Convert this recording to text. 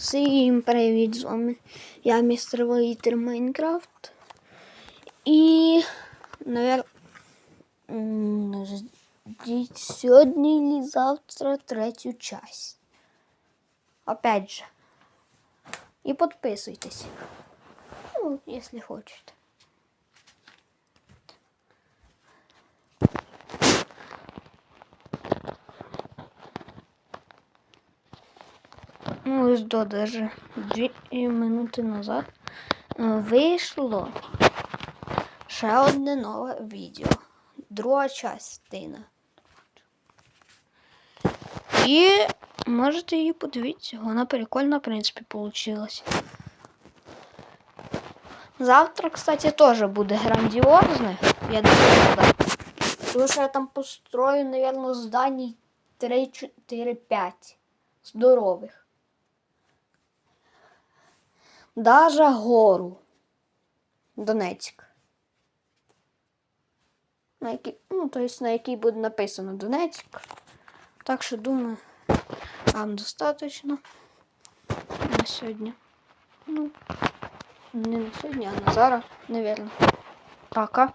Всім привіт з вами. Я містер Воїтер Майнкрафт. І, навер... м, ждіть сьогодні і завтра третю часть. Опять же. І підписуйтесь. Ну, якщо хочете. Ну, ось до даже дві минути назад е, вийшло ще одне нове відео. Друга частина. І можете її подивитися. Вона прикольна, в принципі, получилась. Завтра, кстати, теж буде грандіозне. Я думаю, да. Тому що я там построю, наверное, зданий 3-4-5 здорових. Даже гору. Донецьк. На який, ну, то есть на якій буде написано Донецьк. Так що думаю, вам достатньо на сьогодні. Ну, не на сьогодні, а на зараз, наверное. Пока.